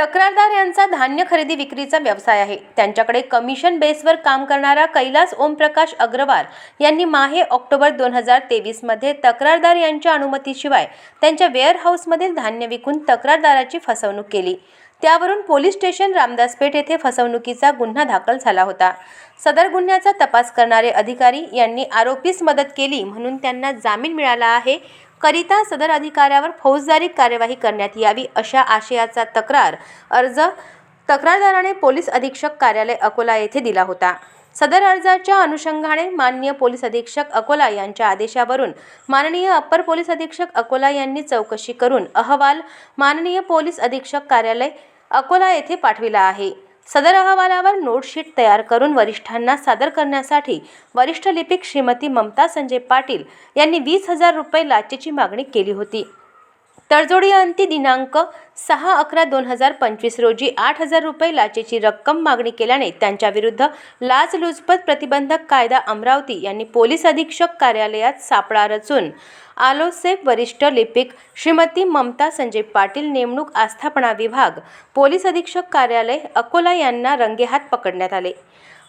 तक्रारदार यांचा धान्य खरेदी विक्रीचा व्यवसाय आहे. त्यांच्याकडे कमिशन बेसवर काम करणारा कैलास ओमप्रकाश अग्रवाल यांनी माहे ऑक्टोबर दोन हजार तेवीसमध्ये तक्रारदार यांच्या अनुमतीशिवाय त्यांच्या वेअरहाऊसमधील धान्य विकून तक्रारदाराची फसवणूक केली. त्यावरून पोलीस स्टेशन रामदासपेठ येथे फसवणुकीचा गुन्हा दाखल झाला होता. सदर गुन्ह्याचा तपास करणारे अधिकारी यांनी आरोपीस मदत केली म्हणून त्यांना जामीन मिळाला आहे. करिता सदर अधिकाऱ्यावर फौजदारी कार्यवाही करण्यात यावी अशा आशयाचा तक्रार अर्ज तक्रारदाराने पोलीस अधीक्षक कार्यालय अकोला येथे दिला होता. सदर अर्जाच्या अनुषंगाने माननीय पोलीस अधीक्षक अकोला यांच्या आदेशावरून माननीय अप्पर पोलीस अधीक्षक अकोला यांनी चौकशी करून अहवाल माननीय पोलीस अधीक्षक कार्यालय अकोला येथे पाठविला आहे. सदर अहवालावर नोटशीट तयार करून वरिष्ठांना सादर करण्यासाठी वरिष्ठ लिपिक श्रीमती ममता संजय पाटील यांनी वीस हजार रुपये लाचेची मागणी केली होती. तडजोडी अंती दिनांक सहा अकरा दोन हजार पंचवीस रोजी आठ हजार रुपये लाचेची रक्कम मागणी केल्याने त्यांच्याविरुद्ध लाचलुचपत प्रतिबंधक कायदा अमरावती यांनी पोलीस अधीक्षक कार्यालयात सापळा रचून आलोसेफ वरिष्ठ लिपिक श्रीमती ममता संजय पाटील नेमणूक आस्थापना विभाग पोलीस अधीक्षक कार्यालय अकोला यांना रंगेहात पकडण्यात आले.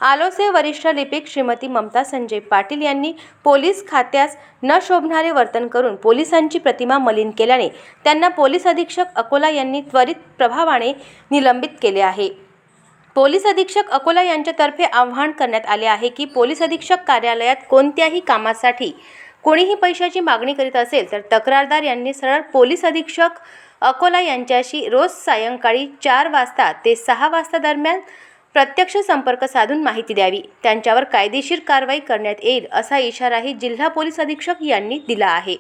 आलोसे वरिष्ठ लिपिक श्रीमती ममता संजय पाटील यांनी पोलीस खात्यास न शोभणारे वर्तन करून पोलिसांची प्रतिमा मलिन केल्याने त्यांना पोलीस अधीक्षक अकोला यांनी त्वरित प्रभावाने निलंबित केले आहे. पोलीस अधीक्षक अकोला यांच्यातर्फे आवाहन करण्यात आले आहे की पोलीस अधीक्षक कार्यालयात कोणत्याही कामासाठी कोणीही पैशाची मागणी करीत असेल तर तक्रारदार यांनी सरळ पोलीस अधीक्षक अकोला यांच्याशी रोज सायंकाळी चार वाजता ते सहा वाजता दरम्यान प्रत्यक्ष संपर्क साधून माहिती द्यावी. त्यांच्यावर कायदेशीर कारवाई करण्यात येईल असा इशाराही जिल्हा पोलीस अधीक्षक यांनी दिला आहे.